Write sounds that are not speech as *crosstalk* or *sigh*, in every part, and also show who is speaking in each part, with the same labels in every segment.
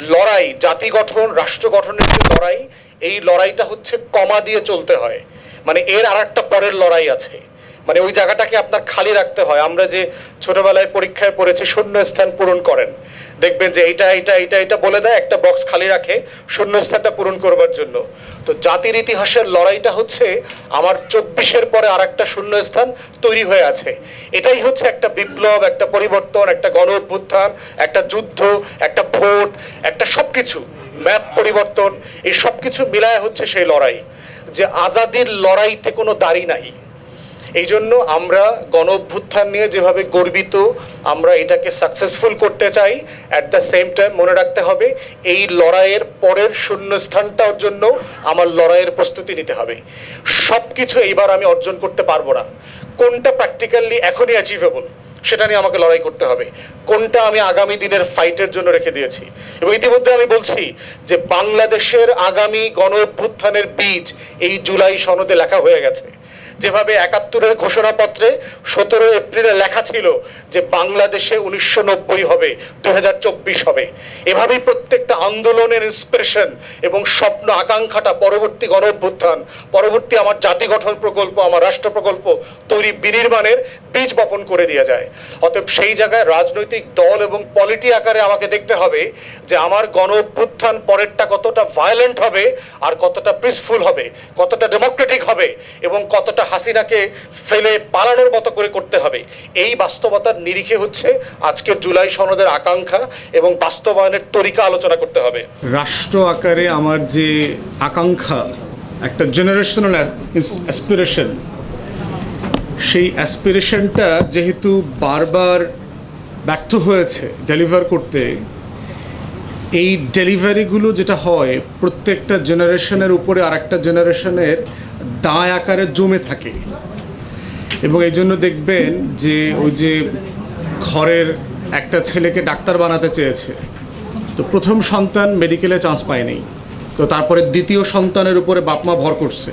Speaker 1: লড়াই, জাতি গঠন, রাষ্ট্র গঠনের যে লড়াই, এই লড়াইটা হচ্ছে কমা দিয়ে চলতে হয়। মানে এর আর একটা পরের লড়াই আছে। মানে ওই জায়গাটাকে আপনার খালি রাখতে হয়। আমরা যে ছোটবেলায় পরীক্ষায় পড়েছি শূন্য স্থান পূরণ করেন। দেখবেন যে এইটা এইটা এইটা এটা বলে দেয়, একটা বক্স খালি রাখে শূন্য স্থানটা পূরণ করবার জন্য। তো জাতির ইতিহাসের লড়াইটা হচ্ছে আমার চব্বিশের পরে আর একটা শূন্য স্থান তৈরি হয়ে আছে। এটাই হচ্ছে একটা বিপ্লব, একটা পরিবর্তন, একটা গণ অভ্যুত্থান, একটা যুদ্ধ, একটা ভোট, একটা সবকিছু, ম্যাপ পরিবর্তন, এই সব কিছু মিলায় হচ্ছে সেই লড়াই। যে আজাদির লড়াইতে কোনো দাড়ি নাই। এই জন্য আমরা গণ অভ্যুত্থান নিয়ে যেভাবে গর্বিত, আমরা এটাকে সাকসেসফুল করতে চাই অ্যাট দ্য সেম টাইম মনে রাখতে হবে, এই লড়াইয়ের পরের শূন্যস্থানটার জন্য আমার লড়াইয়ের প্রস্তুতি নিতে হবে। সব কিছু এইবার আমি অর্জন করতে পারব না। কোনটা প্র্যাকটিক্যালি এখনই অ্যাচিভেবল সেটা নিয়ে আমাকে লড়াই করতে হবে। কোনটা আমি আগামী দিনের ফাইটের জন্য রেখে দিয়েছি? এবং ইতিমধ্যে আমি বলছি যে বাংলাদেশের আগামী গণ অভ্যুত্থানের বীজ এই জুলাই সনদে লেখা হয়ে গেছে। যেভাবে একাত্তরের ঘোষণাপত্রে সতেরো এপ্রিলে লেখা ছিল যে বাংলাদেশে উনিশশো নব্বই হবে দু হাজার চব্বিশ হবে। এভাবেই প্রত্যেকটা আন্দোলনের ইন্সপিরেশন এবং স্বপ্ন আকাঙ্ক্ষাটা পরবর্তী গণ অভ্যুত্থান পরবর্তী আমার জাতি গঠন প্রকল্প, আমার রাষ্ট্র প্রকল্প তৈরি বিনির্মাণের বীজ বপন করে দিয়ে যায়। অতএব সেই জায়গায় রাজনৈতিক দল এবং পলিটি আকারে আমাকে দেখতে হবে যে আমার গণ অভ্যুত্থান পরেরটা কতটা ভায়োলেন্ট হবে আর কতটা পিসফুল হবে, কতটা ডেমোক্রেটিক হবে এবং কতটা হাসিনাকে ফেলে পালানোর মতো করে করতে হবে। এই বাস্তবতার নিরিখে হচ্ছে আজকে জুলাই সনদের আকাঙ্ক্ষা এবং বাস্তবায়নের তরিকা আলোচনা করতে হবে।
Speaker 2: রাষ্ট্র আকারে আমার যে আকাঙ্ক্ষা, একটা জেনারেশনাল অ্যাসপিরেশন সেই অ্যাসপিরেশনটা যেহেতু বারবার ব্যর্থ হয়েছে ডেলিভার করতে, এই ডেলিভারিগুলো যেটা হয়, প্রত্যেকটা জেনারেশনের উপরে আরেকটা জেনারেশনের দায় আকারে জমে থাকে। এবং এই জন্য দেখবেন যে ওই যে ঘরের একটা ছেলেকে ডাক্তার বানাতে চেয়েছে। তো প্রথম সন্তান মেডিকেলে চান্স পায়নি। তো তারপরে দ্বিতীয় সন্তানের উপরে বাপমা ভর করছে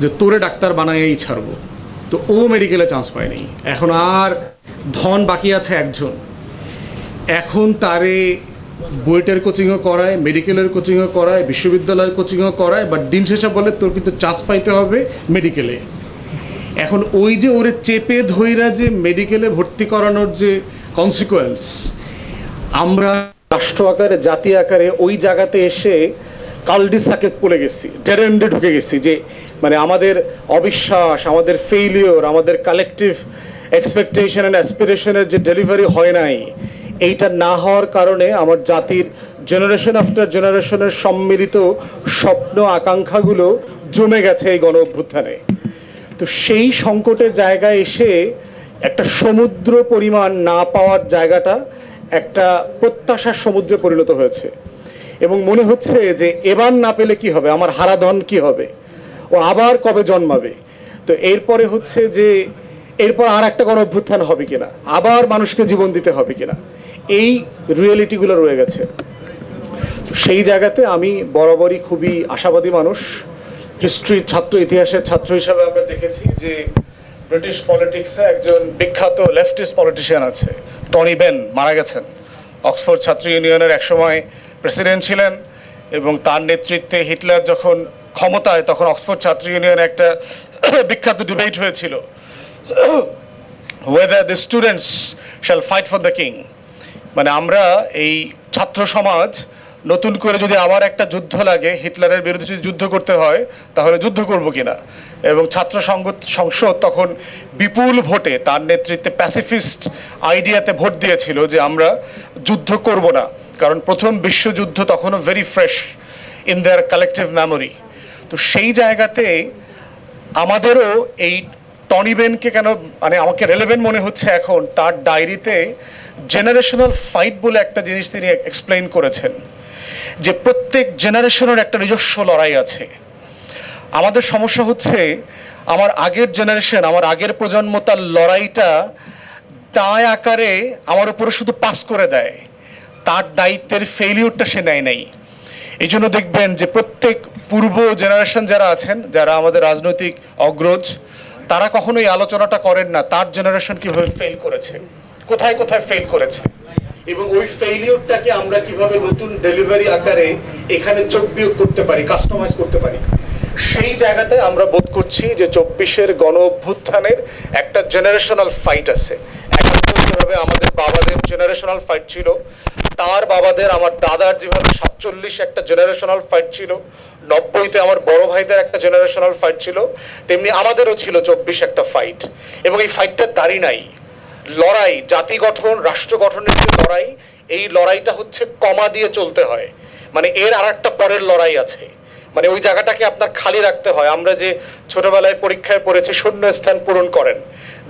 Speaker 2: যে, তোরে ডাক্তার বানাইয়েই ছাড়বো। তো ও মেডিকেলে চান্স পায়নি। এখন আর ধন বাকি আছে একজন। এখন তারে বুয়েটের কোচিংও করায়, মেডিকেলের কোচিংও করায়, বিশ্ববিদ্যালয়ের কোচিংও করায় বাট দিন শেষে বলে, তোর কিন্তু চান্স পাইতে হবে মেডিকেলে। এখন ওই যে ওরে চেপে ধইরা যে মেডিকেলে ভর্তি করানোর যে কনসিকোয়েন্স আমরা
Speaker 1: রাষ্ট্র আকারে, জাতি আকারে ওই জায়গাতে এসে কালডিসাকে পড়ে গেছি ডেরেন্ডে ঢুকে গেছি যে মানে আমাদের অবিশ্বাস, আমাদের ফেইলিওর আমাদের কালেকটিভ এক্সপেকটেশন অ্যান্ড অ্যাসপিরেশনের যে ডেলিভারি হয় নাই এইটা না হওয়ার কারণে আমার জাতির জেনারেশন আফটার জেনারেশনের সম্মিলিত স্বপ্ন, আকাঙ্ক্ষাগুলো জমে গেছে এই গণ অভ্যুত্থানে তো সেই সংকটের জায়গায় এসে একটা সমুদ্র পরিমাণ না পাওয়ার জায়গাটা একটা প্রত্যাশার সমুদ্রে পরিণত হয়েছে। এবং মনে হচ্ছে যে এবার না পেলে কি হবে? আমার হারাধন কি হবে? ও আবার কবে জন্মাবে? তো এরপরে হচ্ছে যে এরপর আর একটা গণ অভ্যুত্থান হবে কিনা? আবার মানুষকে জীবন দিতে হবে কিনা? এই রিয়েলিটিগুলো রয়ে গেছে। সেই জায়গাতে আমি বরাবরই খুবই আশাবাদী মানুষ। হিস্ট্রির ছাত্র, ইতিহাসের ছাত্র হিসাবে আমরা দেখেছি যে ব্রিটিশ পলিটিক্সে একজন বিখ্যাত লেফটিস্ট পলিটিশিয়ান আছে টনি বেন মারা গেছেন। অক্সফোর্ড ছাত্র ইউনিয়নের একসময় প্রেসিডেন্ট ছিলেন এবং তার নেতৃত্বে হিটলার যখন ক্ষমতায়, তখন অক্সফোর্ড ছাত্র ইউনিয়নে একটা *coughs* বিখ্যাত ডিবেট হয়েছিল। Whether the students shall fight for the king মানে আমরা এই ছাত্র সমাজ, নতুন করে যদি আবার একটা যুদ্ধ লাগে, হিটলারের বিরুদ্ধে যদি যুদ্ধ করতে হয়, তাহলে যুদ্ধ করব কিনা? এবং ছাত্র সংসদ তখন বিপুল ভোটে তার নেতৃত্বে প্যাসিফিস্ট আইডিয়াতে ভোট দিয়েছিল যে আমরা যুদ্ধ করব না। কারণ প্রথম বিশ্বযুদ্ধ তখনও very fresh in their collective memory তো সেই জায়গাতে আমাদেরও এই টনি বেনকে কেন মানে আমাকে রেলেভেন্ট মনে হচ্ছে এখন, তার ডায়েরিতে জেনারেশনাল ফাইট বলে একটা জিনিস তিনি এক্সপ্লেইন করেছেন, যে প্রত্যেক জেনারেশনের একটা নিজস্ব লড়াই আছে। আমাদের সমস্যা হচ্ছে, আমার আগের জেনারেশন আমার আগের প্রজন্ম তার লড়াইটা দায় আকারে আমার উপরে শুধু পাস করে দেয়। তার দায়িত্বের ফেলিউরটা সে নেয় নাই। এই জন্য দেখবেন যে প্রত্যেক পূর্ব জেনারেশন যারা আছেন, যারা আমাদের রাজনৈতিক অগ্রজ তারা কখনোই আলোচনাটা করেন না। তার জেনারেশন কীভাবে ফেল করেছে? কোথায় কোথায় ফেল করেছে? এবং ওই ফেইলিওরটাকে আমরা কীভাবে নতুন ডেলিভারি আকারে এখানে যোগ বিয়োগ করতে পারি কাস্টমাইজ করতে পারি? সেই জায়গাতে আমরা বোধ করছি যে চব্বিশের গণ অভ্যুত্থানের একটা জেনারেশনাল ফাইট আছে। যেভাবে আমাদের বাবাদের জেনারেশনাল ফাইট ছিল, তার বাবাদের, আমার দাদার যেভাবে সাতচল্লিশ একটা জেনারেশনাল ফাইট ছিল নব্বইতে আমার বড় ভাইদের একটা জেনারেশনাল ফাইট ছিল, তেমনি আমাদেরও ছিল চব্বিশ একটা ফাইট এবং এই ফাইটটার দাড়ি নাই। লড়াই, জাতি গঠন, রাষ্ট্র গঠনের যে লড়াই, এই লড়াইটা হচ্ছে কমা দিয়ে চলতে হয়। মানে এর আর একটা পরের লড়াই আছে। মানে ওই জায়গাটাকে আপনার খালি রাখতে হয়। আমরা যে ছোটবেলায় পরীক্ষায় পড়েছি শূন্য স্থান পূরণ করেন।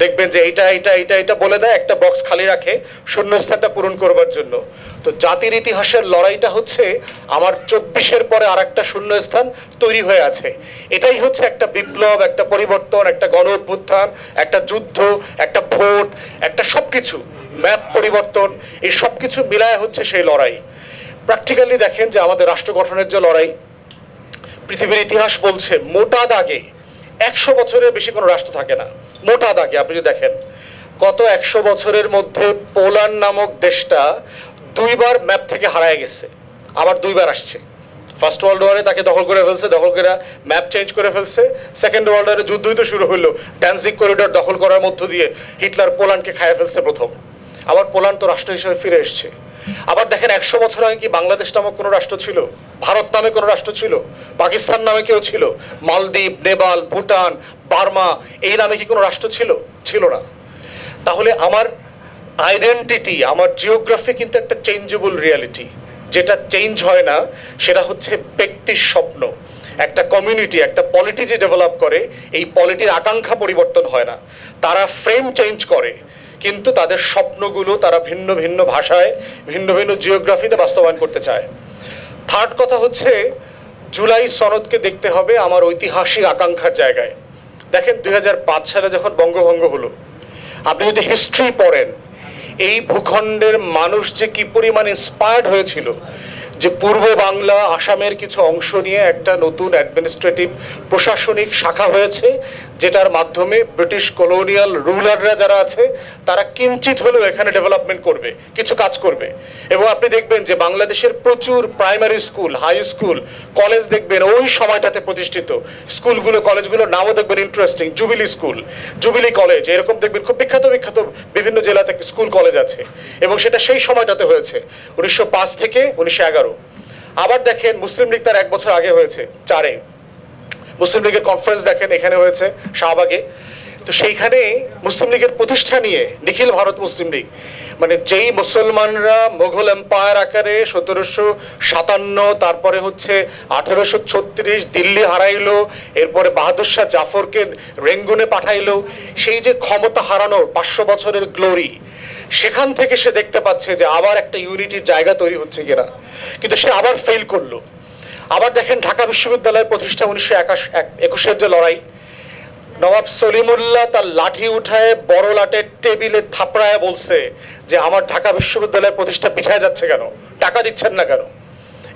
Speaker 1: দেখবেন যে এইটা এইটা এইটা এটা বলে দেয়, একটা বক্স খালি রাখে শূন্যস্থানটা পূরণ করবার জন্য। তো জাতির ইতিহাসের লড়াইটা হচ্ছে আমার চব্বিশের পরে আর একটা শূন্য স্থান তৈরি হয়ে আছে। এটাই হচ্ছে একটা বিপ্লব, একটা পরিবর্তন, একটা গণ অভ্যুত্থান, একটা যুদ্ধ, একটা ভোট, একটা সবকিছু, ম্যাপ পরিবর্তন, এই সবকিছু মিলায় হচ্ছে সেই লড়াই। প্র্যাকটিক্যালি দেখেন যে আমাদের রাষ্ট্র গঠনের যে লড়াই, পৃথিবীর ইতিহাস বলছে মোটা দাগে একশো বছরের বেশি কোনো রাষ্ট্র থাকে না। মোটা দাগে, আপনি যদি দেখেন, গত একশো বছরের মধ্যে পোল্যান্ড নামক দেশটা দুইবার ম্যাপ থেকে হারায় গেছে, আবার দুইবার আসছে। ফার্স্ট ওয়ার্ল্ড ওয়ারে তাকে দখল করে ফেলছে, দখল করে ম্যাপ চেঞ্জ করে ফেলছে। সেকেন্ড ওয়ার্ল্ড ওয়ারে যুদ্ধই তো শুরু হলো ট্যানজিক করিডোর দখল করার মধ্য দিয়ে হিটলার পোল্যান্ডকে খাইয়ে ফেলছে প্রথম। আবার পোল্যান্ড তো রাষ্ট্র হিসেবে ফিরে এসছে। আবার দেখেন একশো বছর আগে কি বাংলাদেশ নামক কোনো রাষ্ট্র ছিল? ভারত নামে কোনো রাষ্ট্র ছিল? পাকিস্তান নামে কেউ ছিল? মালদ্বীপ, নেপাল, ভুটান, বার্মা, এই নামে কি কোনো রাষ্ট্র ছিল? ছিল না। তাহলে আমার আইডেন্টিটি আমার জিওগ্রাফি কিন্তু একটা চেঞ্জেবল রিয়ালিটি যেটা চেঞ্জ হয় না, সেটা হচ্ছে ব্যক্তির স্বপ্ন। একটা কমিউনিটি একটা পলিটি যে ডেভেলপ করে, এই পলিটির আকাঙ্ক্ষা পরিবর্তন হয় না। তারা ফ্রেম চেঞ্জ করে। কিন্তু তাদের স্বপ্নগুলো তারা ভিন্ন ভিন্ন ভাষায়, ভিন্ন ভিন্ন জিওগ্রাফিতে বাস্তবায়ন করতে চায়। থার্ড কথা হচ্ছে, জুলাই সনদকে দেখতে হবে আমার ঐতিহাসিক আকাঙ্ক্ষার জায়গায়। দেখেন দুই হাজার পাঁচ সালে যখন বঙ্গভঙ্গ হলো, আপনি যদি হিস্ট্রি পড়েন, এই ভূখণ্ডের মানুষ যে কি পরিমাণ ইন্সপায়ার্ড হয়েছিল, যে পূর্ব বাংলা, আসামের কিছু অংশ নিয়ে একটা নতুন অ্যাডমিনিস্ট্রেটিভ প্রশাসনিক শাখা হয়েছে যেটার মাধ্যমে ব্রিটিশ কলোনিয়াল রুলাররা যারা আছে, তারা কিঞ্চিত হলেও এখানে ডেভেলপমেন্ট করবে, কিছু কাজ করবে। এবং আপনি দেখবেন যে বাংলাদেশের প্রচুর primary school, high school, college দেখবেন ওই সময়টাতে প্রতিষ্ঠিত। স্কুলগুলো, কলেজগুলোর নামও দেখবেন interesting jubilee school jubilee college এরকম দেখবেন খুব বিখ্যাত বিখ্যাত বিভিন্ন জেলাতে স্কুল, কলেজ আছে। এবং সেটা সেই সময়টাতে হয়েছে, উনিশশো পাঁচ থেকে উনিশশো এগারো। আবার দেখেন, মুসলিম লীগ তার এক বছর আগে হয়েছে, চারে। মুসলিম লীগের কনফারেন্স দেখেন, এখানে হয়েছে শাহবাগে। তো সেইখানে মুসলিম লীগের প্রতিষ্ঠা নিয়ে নিখিল ভারত মুসলিম লীগ মানে যেই মুসলমানরা মোঘল এম্পায়ার আকারে সতেরোশো সাতান্ন, তারপরে হচ্ছে আঠেরোশো ছত্রিশ দিল্লি হারাইলো, এরপরে বাহাদুর শাহ জাফরকে রেঙ্গুনে পাঠাইলো, সেই যে ক্ষমতা হারানো পাঁচশো বছরের গ্লোরি সেখান থেকে সে দেখতে পাচ্ছে যে আবার একটা ইউনিটির জায়গা তৈরি হচ্ছে কিনা। কিন্তু সে আবার ফেল করল। আবার দেখেন ঢাকা বিশ্ববিদ্যালয়ের প্রতিষ্ঠা উনিশশো একুশের যে লড়াই। নবাব সলিমুল্লাহ তার লাঠি উঠায় বড় লাটের টেবিলে থাপড়ায় বলছে যে, আমার ঢাকা বিশ্ববিদ্যালয়ের প্রতিষ্ঠা পিছায় যাচ্ছে কেন? টাকা দিচ্ছেন না কেন?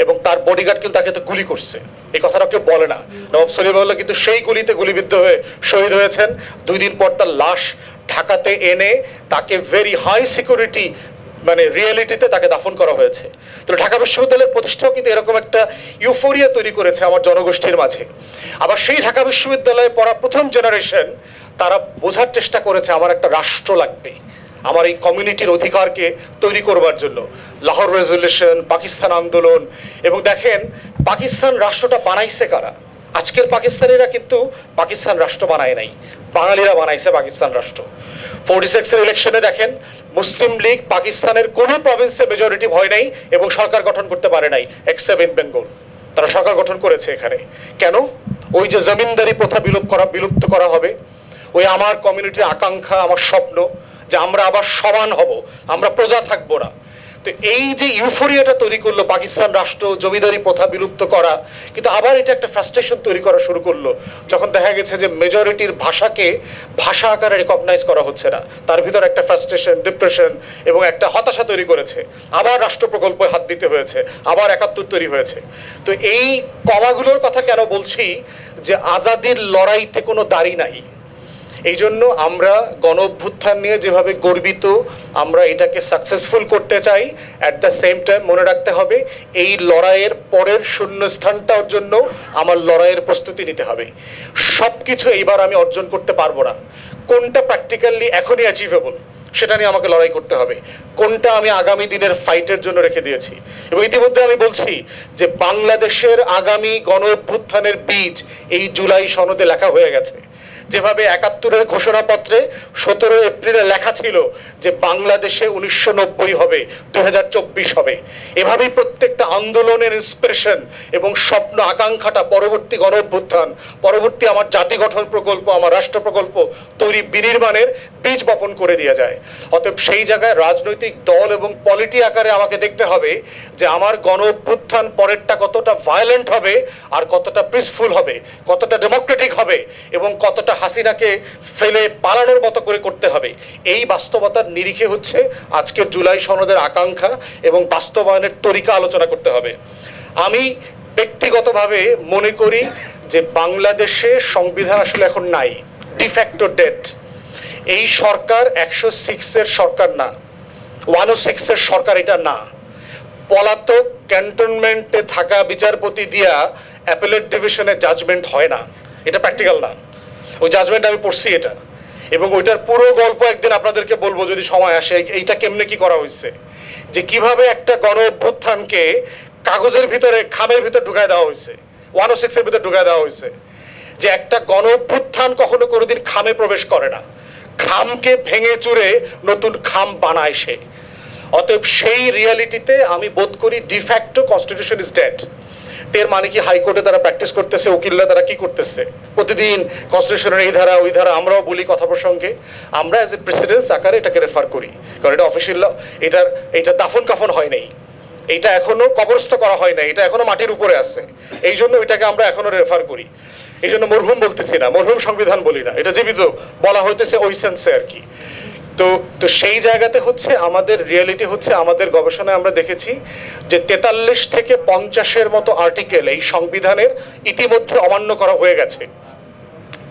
Speaker 1: এবং তার বডিগার্ড কিন্তু তাকে তো গুলি করছে। এই কথাটা কেউ বলে না। নবাব সলিমুল্লাহ কিন্তু সেই গুলিতে গুলিবিদ্ধ হয়ে শহীদ হয়েছেন। দুই দিন পর তার লাশ ঢাকাতে এনে তাকে ভেরি হাই সিকিউরিটি মানে রিয়েলিটিতে তাকে দাফন করা হয়েছে। তো ঢাকা বিশ্ববিদ্যালয়ের প্রতিষ্ঠাও কিন্তু এরকম একটা ইউফোরিয়া তৈরি করেছে আমার জনগোষ্ঠীর মাঝে। আবার সেই ঢাকা বিশ্ববিদ্যালয়ে পড়া প্রথম জেনারেশন তারা বোঝার চেষ্টা করেছে, আমার একটা রাষ্ট্র লাগবে। আমার এই কমিউনিটির অধিকারকে তৈরি করবার জন্য। লাহোর রেজলিউশন পাকিস্তান আন্দোলন, এবং দেখেন, পাকিস্তান রাষ্ট্রটা বানাইছে কারা? আজকের পাকিস্তানিরা কিন্তু পাকিস্তান রাষ্ট্র বানায় নাই। বাঙালিরা বানাইছে পাকিস্তান রাষ্ট্র। ফোর্টি সিক্সের ইলেকশনে দেখেন, মুসলিম লীগ পাকিস্তানের কোনো প্রভিন্সে মেজরিটি ভয় নাই এবং সরকার গঠন করতে পারে নাই এক্সেপ্ট ইন বেঙ্গল তারা সরকার গঠন করেছে এখানে। কেন? ওই যে জমিনদারি প্রথা বিলুপ করা, বিলুপ্ত করা হবে, ওই আমার কমিউনিটির আকাঙ্ক্ষা, আমার স্বপ্ন যে আমরা আবার সমান হব, আমরা প্রজা থাকব না। তো এই যে ইউফোরিয়াটা তৈরি করল পাকিস্তান রাষ্ট্র, জমিদারি প্রথা বিলুপ্ত করা, কিন্তু আবার এটা একটা ফ্রাস্ট্রেশন তৈরি করা শুরু করল। যখন দেখা গেছে যে মেজরিটির ভাষাকে ভাষা আকারে রেকগনাইজ করা হচ্ছে না, তার ভিতর একটা ফ্রাস্ট্রেশন ডিপ্রেশন এবং একটা হতাশা তৈরি করেছে। আবার রাষ্ট্র প্রকল্পে হাত দিতে হয়েছে, আবার একাত্তর তৈরি হয়েছে। তো এই কমাগুলোর কথা কেন বলছি যে আজাদির লড়াইতে কোনো দাড়ি নাই? এই জন্য আমরা গণ অভ্যুত্থান নিয়ে যেভাবে গর্বিত, আমরা এটাকে সাকসেসফুল করতে চাই অ্যাট দ্য সেম টাইম মনে রাখতে হবে, এই লড়াইয়ের পরের শূন্যস্থানটার জন্য আমার লড়াইয়ের প্রস্তুতি নিতে হবে। সব কিছু এইবার আমি অর্জন করতে পারব না। কোনটা প্র্যাকটিক্যালি এখনই অ্যাচিভেবল সেটা নিয়ে আমাকে লড়াই করতে হবে। কোনটা আমি আগামী দিনের ফাইটের জন্য রেখে দিয়েছি? এবং ইতিমধ্যে আমি বলছি যে বাংলাদেশের আগামী গণ অভ্যুত্থানের বীজ এই জুলাই সনদে লেখা হয়ে গেছে। যেভাবে একাত্তরের ঘোষণাপত্রে সতেরো এপ্রিলে লেখা ছিল যে বাংলাদেশে উনিশশো নব্বই হবে দুই হাজার চব্বিশ হবে। এভাবেই প্রত্যেকটা আন্দোলনের ইন্সপিরেশন এবং স্বপ্ন আকাঙ্ক্ষাটা পরবর্তী গণ অভ্যুত্থান, পরবর্তী আমার জাতি গঠন প্রকল্প, আমার রাষ্ট্র প্রকল্প তৈরি বিনির্মাণের বীজ বপন করে দিয়ে যায়। অতএব সেই জায়গায় রাজনৈতিক দল এবং পলিটি আকারে আমাকে দেখতে হবে যে আমার গণ অভ্যুত্থান পরেরটা কতটা ভায়োলেন্ট হবে আর কতটা পিসফুল হবে, কতটা ডেমোক্রেটিক হবে এবং কতটা হাসিনাকে ফেলে পালানোর মতো করে করতে হবে। এই বাস্তবতার নিরিখে হচ্ছে আজকে জুলাই সনদের আকাঙ্ক্ষা এবং বাস্তবায়নের তরিকা আলোচনা করতে হবে। আমি ব্যক্তিগতভাবে মনে করি যে বাংলাদেশে সংবিধান আসলে এখন নাই ডিফ্যাক্টো ডেট এই সরকার একশো সিক্সের সরকার না ওয়ান ও সিক্সের সরকার এটা না। পলাতক ক্যান্টনমেন্টে থাকা বিচারপতি দিয়া অ্যাপেলেট ডিভিশনে জাজমেন্ট হয় না। এটা প্র্যাকটিক্যাল না। ওই জাজমেন্ট আমি পড়ছি এটা। এবং ওইটার পুরো গল্প একদিন আপনাদেরকে বলব যদি সময় আসে এই- এইটা কেমনে কি করা হয়েছে? যে কীভাবে একটা গণ অভ্যুত্থানকে কাগজের ভিতরে, খামের ভিতরে ঢুকায় দেওয়া হয়েছে। ওয়ান ও সিক্সের ভিতরে ঢুকায় দেওয়া হয়েছে। যে একটা গণ অভ্যুত্থান কখনো কোনোদিন খামে প্রবেশ করে না। খামকে ভেঙে চুরে নতুন খাম বানায় সে। অতএব সেই রিয়ালিটিতে আমি বোধ করি ডিফ্যাক্টো কনস্টিটিউশন ইজ ডেড এর মানে কি হাইকোর্টে তারা প্র্যাকটিস করতেছে? উকিলরা তারা কি করতেছে? প্রতিদিন কনস্টিটিউশনের এই ধারা, ওই ধারা আমরাও বলি কথা প্রসঙ্গে। আমরা অ্যাজ এ প্রেসিডেন্স আকারে এটাকে রেফার করি। কারণ এটা অফিসিয়াল এটার, এটা দাফন কাফন হয় নাই। এইটা এখনও কবরস্থ করা হয় না এটা এখনও মাটির উপরে আছে। এই জন্য এটাকে আমরা এখনও রেফার করি। এই জন্য মরহুম বলতেছি না। মরহুম সংবিধান বলি না। এটা জীবিত, বলা হইতেছে ওই সেন্সে আর কি। তো তো সেই জায়গাতে হচ্ছে আমাদের রিয়েলিটি হচ্ছে আমাদের গবেষণায় আমরা দেখেছি যে তেতাল্লিশ থেকে পঞ্চাশের মতো আর্টিকেল এই সংবিধানের ইতিমধ্যে অমান্য করা হয়ে গেছে।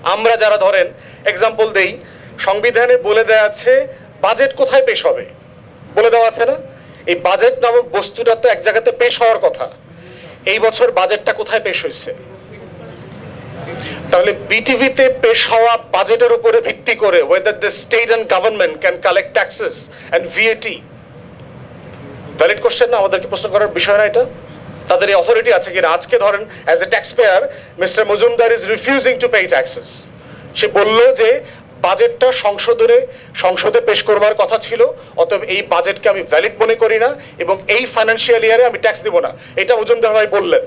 Speaker 1: আমরা যারা ধরেন এক্সাম্পল দেই, সংবিধানে বলে দেওয়া আছে বাজেট কোথায় পেশ হবে? বলে দেওয়া আছে না? এই বাজেট নামক বস্তুটা তো এক জায়গাতে পেশ হওয়ার কথা। এই বছর বাজেটটা কোথায় পেশ হয়েছে? তাহলে বিটিভিতে পেশ হওয়া বাজেটের উপরে ভিত্তি করে whether the state and government can collect taxes and VAT valid question না, আমাদেরকে প্রশ্ন করার বিষয় না এটা। তাদের এই অথরিটি আছে কিনা? আজকে ধরেন as a tax payer mister Majumdar is refusing to pay taxes সে বলল যে বাজেটটা সংসদে সংসদে পেশ করবার কথা ছিল, অতএব এই বাজেটকে আমি ভ্যালিড মনে করি না, এবং এই ফাইন্যান্সিয়াল ইয়ারে আমি ট্যাক্স দিব না। এটা মজুমদার ভাই বললেন।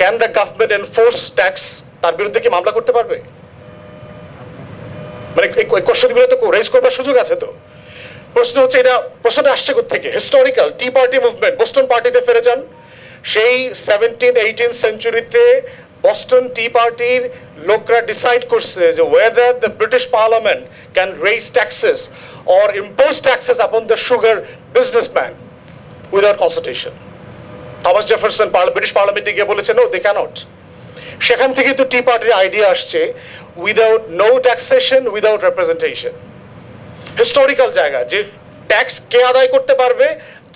Speaker 1: Can the government enforce tax তার বিরুদ্ধে কি মামলা করতে পারবে? মানে এই কোশ্চেনগুলো তো রেজ করবার সুযোগ আছে তো। প্রশ্ন হচ্ছে এটা, প্রশ্নটা আসছে থেকে historical tea party movement Boston পার্টিতে ফিরে যান। সেই সেভেন্টিন এইটিন সেঞ্চুরিতে বস্টন টি পার্টির লোকরা ডিসাইড করছে যে whether the British parliament can raise taxes or impose taxes upon the sugar businessman without constitution Thomas Jefferson British পার্লামেন্টে গিয়ে বলেছে নো দে ক্যানট সেখান থেকে তো টি পার্টির আইডিয়া আসছে without no taxation without representation historical জায়গা, যে ট্যাক্স কে আদায় করতে পারবে,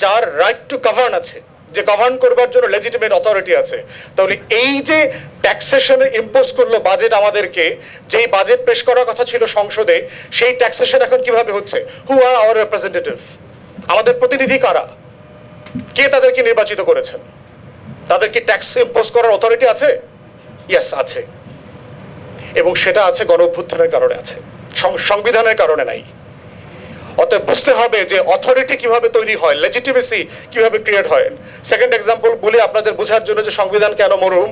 Speaker 1: যার রাইট টু গভর্ন আছে, যে গভর্ন করবার জন্য লেজিটিমেট অথরিটি আছে। তাহলে এই যে ট্যাক্সেশনে ইম্পোজ করল বাজেট আমাদেরকে, যেই বাজেট পেশ করার কথা ছিল সংসদে, সেই ট্যাক্সেশন এখন কীভাবে হচ্ছে? হু আর আওয়ার রিপ্রেজেন্টেটিভ আমাদের প্রতিনিধি কারা? কে তাদেরকে নির্বাচিত করেছেন? তাদের কি ট্যাক্স ইম্পোজ করার অথরিটি আছে? ইয়েস আছে। এবং সেটা আছে গণ অভ্যুত্থানের কারণে আছে। সংবিধানের কারণে নাই। অতএব বুঝতে হবে যে অথরিটি কীভাবে তৈরি হয় লেজিটিমেসি কীভাবে ক্রিয়েট হয়। সেকেন্ড এক্সাম্পল বলি আপনাদের বোঝার জন্য যে সংবিধান কেন মরহুম।